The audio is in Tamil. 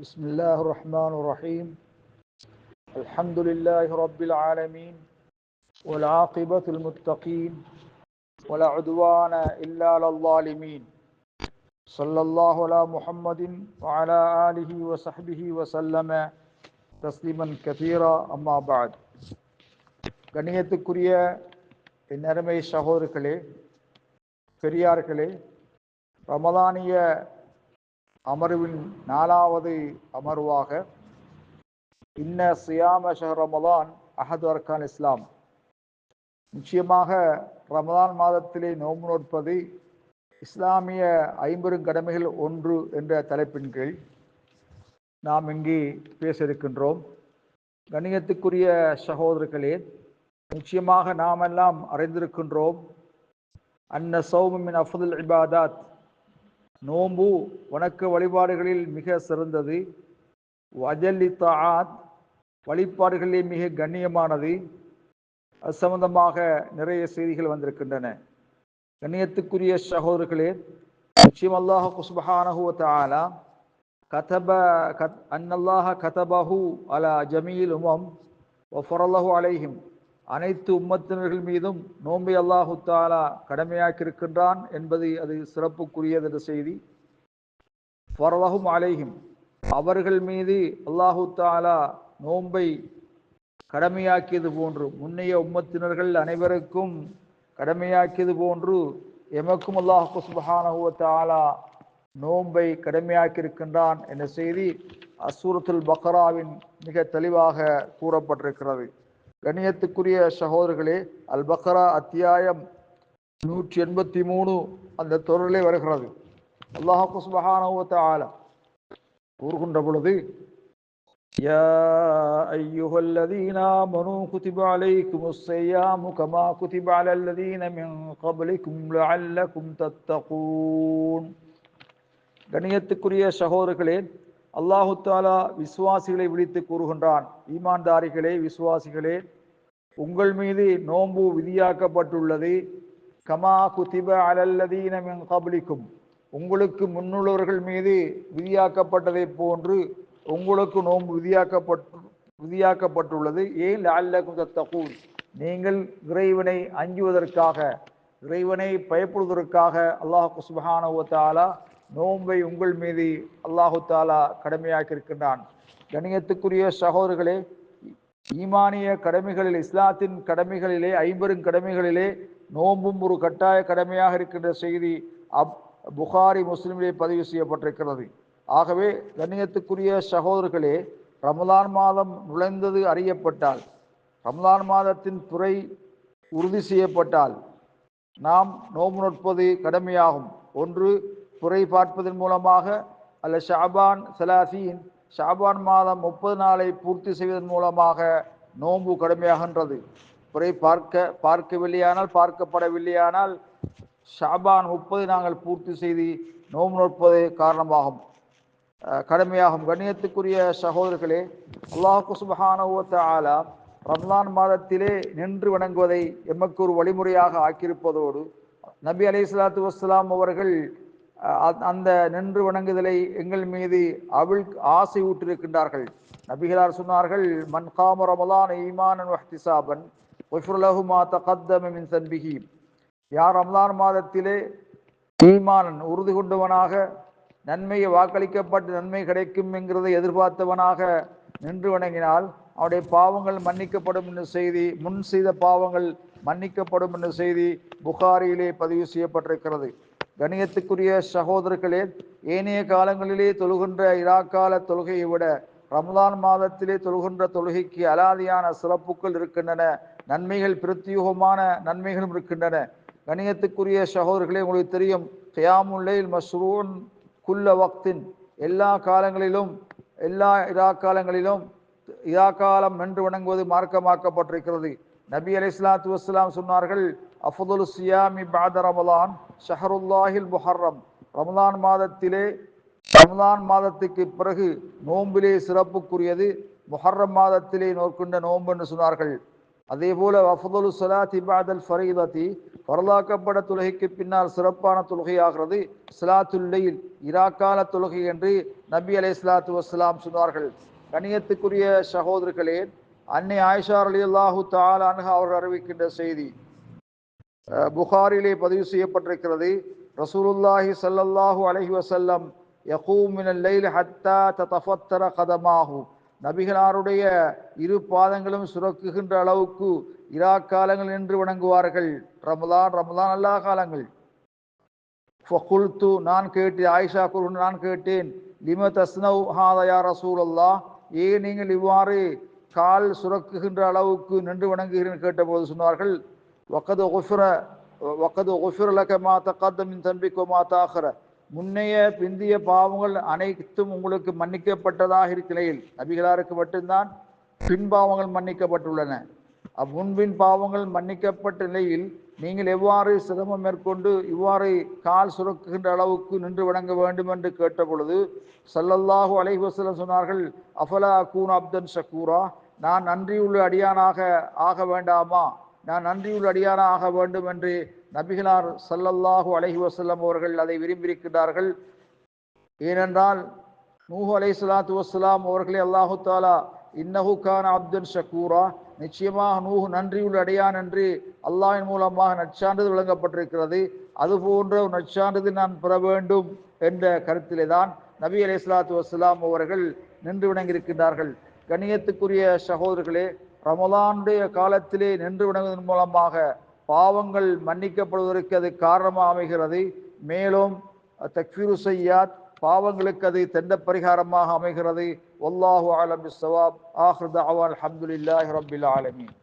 بسم الله الرحمن الرحيم الحمد لله رب العالمين والعاقبة المتقين ولا عدوان إلا على الظالمين صلى الله على محمد وعلى آله وصحبه وسلم تسليما كثيرا أما بعد கண்ணியத்துக்குரிய என் அருமை சகோதரர்களே பெரியார்களே ரமதானிய அமர்வின் நாலாவது அமர்வாக இன்ன சியாம ஷஹர் ரமலான் அஹது அர்கான் இஸ்லாம். நிச்சயமாக ரமதான் மாதத்திலே நோம்பு நோற்பது இஸ்லாமிய ஐம்பெரும் கடமைகள் ஒன்று என்ற தலைப்பின் கீழ் நாம் இங்கே பேச இருக்கின்றோம் கணியத்துக்குரிய சகோதரர்களே நிச்சயமாக நாம் எல்லாம் அறிந்திருக்கின்றோம். அன்ன சௌமின் அஃபுல் இபாதாத் நோம்பு வணக்க வழிபாடுகளில் மிக சிறந்தது. வஜல்லி தாத் வழிபாடுகளிலே மிக கண்ணியமானது. அது சம்பந்தமாக நிறைய செய்திகள் வந்திருக்கின்றன. கண்ணியத்துக்குரிய சகோதரர்களே நிச்சயம் அல்லாஹ் குஸ்பஹானஹு ஆலா கதப கத் அன்னல்லாஹ கதபஹு அலா ஜமீல் உமம் ஒஃபரல்லஹு அலைஹிம். அனைத்து உம்மத்தினர்கள் மீதும் நோம்பை அல்லாஹு தாலா கடமையாக்கியிருக்கின்றான் என்பது அது சிறப்புக்குரியது என்ற செய்தி. ஃபரலஹும் அலைஹிம். அவர்கள் மீது அல்லாஹு தாலா நோன்பை கடமையாக்கியது போன்று முன்னைய உம்மத்தினர்கள் அனைவருக்கும் கடமையாக்கியது போன்று எமக்கும் அல்லாஹு சுபஹானஹுவ தாலா நோன்பை கடமையாக்கியிருக்கின்றான் என்ற செய்தி அசூரத்துல் பக்ராவின் மிக தெளிவாக கூறப்பட்டிருக்கிறது. கணியத்துக்குரிய சகோதரர்களே அல் பக்ரா அத்தியாயம் நூற்றி எண்பத்தி மூணு அந்த தொடரிலே வருகிறது அல்லாஹு சுபஹானஹுவ ஆல கூறுகின்ற பொழுது يا أيها الذين آمنوا كتب عليكم الصيام كما كتب على الذين من قبلكم لعلكم تتقون கணியத்துக்குரிய சகோதரர்களே அல்லாஹு தாலா விசுவாசிகளை விழித்து கூறுகின்றான் ஈமான்தாரிகளே விசுவாசிகளே உங்கள் மீது நோன்பு விதியாக்கப்பட்டுள்ளது. கமா குதிப அலல்லதீன கபலிக்கும். உங்களுக்கு முன்னுள்ளவர்கள் மீது விதியாக்கப்பட்டதை போன்று உங்களுக்கு நோன்பு விதியாக்கப்பட்டு விதியாக்கப்பட்டுள்ளது. ஏன் அல்லக்கும் தத்தகூன். நீங்கள் இறைவனை அஞ்சுவதற்காக இறைவனை பயப்படுவதற்காக அல்லாஹு சுபஹானுவத்தாலா நோன்பை உங்கள் மீது அல்லாஹு தாலா கடமையாக்கி இருக்கின்றான் கணியத்துக்குரிய சகோதரர்களே ஈமானிய கடமைகளில் இஸ்லாத்தின் கடமைகளிலே ஐம்பெரும் கடமைகளிலே நோன்பும் ஒரு கட்டாய கடமையாக இருக்கின்ற செய்தி அப் புகாரி முஸ்லிமிலே பதிவு செய்யப்பட்டிருக்கிறது. ஆகவே கண்ணியத்துக்குரிய சகோதரர்களே ரமலான் மாதம் நுழைந்தது அறியப்பட்டால் ரமலான் மாதத்தின் துறை உறுதி செய்யப்பட்டால் நாம் நோம்பு நுட்பது கடமையாகும். ஒன்று துறை பார்ப்பதன் மூலமாக அல்ல ஷாபான் சலாசியின் ஷாபான் மாதம் முப்பது நாளை பூர்த்தி செய்வதன் மூலமாக நோன்பு கடுமையாகின்றது. பிறை பார்க்க பார்க்கவில்லையானால் பார்க்கப்படவில்லையானால் ஷாபான் முப்பது நாங்கள் பூர்த்தி செய்து நோம்பு நோற்பது காரணமாகும். கடமையாகும். கண்ணியத்துக்குரிய சகோதரர்களே அல்லாஹு சுபஹானவத்த ஆலா ரம்லான் மாதத்திலே நின்று வணங்குவதை எமக்கு ஒரு வழிமுறையாக ஆக்கியிருப்பதோடு நபி அலி சலாத்து வஸ்லாம் அவர்கள் அந்த நின்று வணங்குதலை எங்கள் மீது அவள் ஆசை ஊற்றிருக்கின்றார்கள் நபிகளார் சொன்னார்கள் மன்காம ரமலான் ஈமானன் வஹ்திசாபன் ஒஃபுர்லஹுமா தகத்தம மின் சன்பிகி யார் ரம்லான் மாதத்திலே ஈமானன் உறுதி கொண்டவனாக நன்மையை வாக்களிக்கப்பட்டு நன்மை கிடைக்கும் என்கிறதை எதிர்பார்த்தவனாக நின்று வணங்கினால் அவருடைய பாவங்கள் மன்னிக்கப்படும் என்ற செய்தி முன் செய்த பாவங்கள் மன்னிக்கப்படும் என்ற செய்தி புகாரியிலே பதிவு செய்யப்பட்டிருக்கிறது. கணியத்துக்குரிய சகோதரர்களே ஏனைய காலங்களிலே தொழுகின்ற இராக்கால தொழுகையை விட ரமதான் மாதத்திலே தொழுகின்ற தொழுகைக்கு அலாதியான சிறப்புகள் இருக்கின்றன நன்மைகள் பிரத்யூகமான நன்மைகளும் இருக்கின்றன. கணியத்துக்குரிய சகோதரர்களே உங்களுக்கு தெரியும் கயாமுல்லையில் மஸ்ரூன் குல்ல வக்தின் எல்லா காலங்களிலும் எல்லா இராக்காலங்களிலும் இதா காலம் நின்று வணங்குவது மார்க்கமாக்கப்பட்டிருக்கிறது. நபி அலி இஸ்லாத்து வஸ்லாம் சொன்னார்கள் அஃபதுல் சியாமி பாத ரமலான் ஷஹருல்லாஹில் முஹர்ரம். ரமலான் மாதத்திலே ரமலான் மாதத்துக்கு பிறகு நோம்பிலே சிறப்புக்குரியது முஹர்ரம் மாதத்திலே நோற்கொண்ட நோம்பு என்று சொன்னார்கள். அதே போல அஃதலு சலாத் இபாதல் ஃபரீதத்தி வரலாக்கப்பட தொழுகைக்கு பின்னால் சிறப்பான தொழுகையாகிறது சலாத்துல்லையில் இராக்கால தொழுகை என்று நபி அலை சலாத்து வஸ்லாம் சொன்னார்கள். கணியத்துக்குரிய சகோதரர்களே அன்னை ஆயிஷா அலி அல்லாஹு தாலான்ஹா அவர்கள் அறிவிக்கின்ற செய்தி புகாரிலே பதிவு செய்யப்பட்டிருக்கிறது. ரசூலுல்லாஹி சல்லல்லாஹு அலஹி வசல்லம் யகூம் லைல் ஹத்தா ததஃபத்தர கதமாஹு. நபிகளாருடைய இரு பாதங்களும் சுரக்குகின்ற அளவுக்கு இரா காலங்கள் நின்று வணங்குவார்கள். ரமலான் ரமலான் அல்லா காலங்கள். ஃபகுல்து நான் கேட்டேன் ஆயிஷா குரு நான் கேட்டேன் லிம தஸ்னவ் ஹாதயா ரசூலல்லா ஏன் நீங்கள் இவ்வாறு கால் சுரக்குகின்ற அளவுக்கு நின்று வணங்குகிறேன் கேட்டபோது சொன்னார்கள் வக்கது ஒஃபுர வக்கது ஒஃபுரலக மாத்த மா தக்கத்தமின் தன்பிக்கோ மா முன்னைய பிந்திய பாவங்கள் அனைத்தும் உங்களுக்கு மன்னிக்கப்பட்டதாக இருக்கிறையில் நபிகளாருக்கு மட்டும்தான் பின்பாவங்கள் மன்னிக்கப்பட்டுள்ளன. முன்பின் பாவங்கள் மன்னிக்கப்பட்ட நிலையில் நீங்கள் எவ்வாறு சிரமம் மேற்கொண்டு இவ்வாறு கால் சுரக்குகின்ற அளவுக்கு நின்று வணங்க வேண்டும் என்று கேட்ட பொழுது சல்லல்லாஹு அலைஹி சொன்னார்கள் அஃபலா கூன் அப்தன் ஷக்கூரா நான் நன்றியுள்ள அடியானாக ஆக வேண்டாமா? நான் நன்றியுள்ள அடியானாக ஆக வேண்டும் என்று நபிகளார் சல்லல்லாஹு அலஹி வசல்லம் அவர்கள் அதை விரும்பியிருக்கிறார்கள் ஏனென்றால் நூஹு அலை சலாத்து வசலாம் அவர்களே அல்லாஹு தாலா இன்னஹு கான அப்துன் ஷக்கூரா நிச்சயமாக நூஹு நன்றியுள்ள அடையான் என்று அல்லாஹின் மூலமாக நற்சான்றிதழ் வழங்கப்பட்டிருக்கிறது. அதுபோன்ற ஒரு நற்சான்றிதழ் நான் பெற வேண்டும் என்ற கருத்திலே தான் நபி அலி இஸ்லாத்து வஸ்ஸலாம் அவர்கள் நின்று விளங்கியிருக்கின்றார்கள். கணியத்துக்குரிய சகோதரர்களே ரமலானுடைய காலத்திலே நின்று விளங்குவதன் மூலமாக பாவங்கள் மன்னிக்கப்படுவதற்கு அது காரணமாக அமைகிறது. மேலும் தக்ஃபீரு சையாத் பாவங்களுக்கு அது தெண்ட பரிகாரமாக அமைகிறது. ஒல்லாஹு ஆலம் சவாப். ஆஹிர் தஅவா அல்ஹம்துலில்லாஹி ரபில் ஆலமீன்.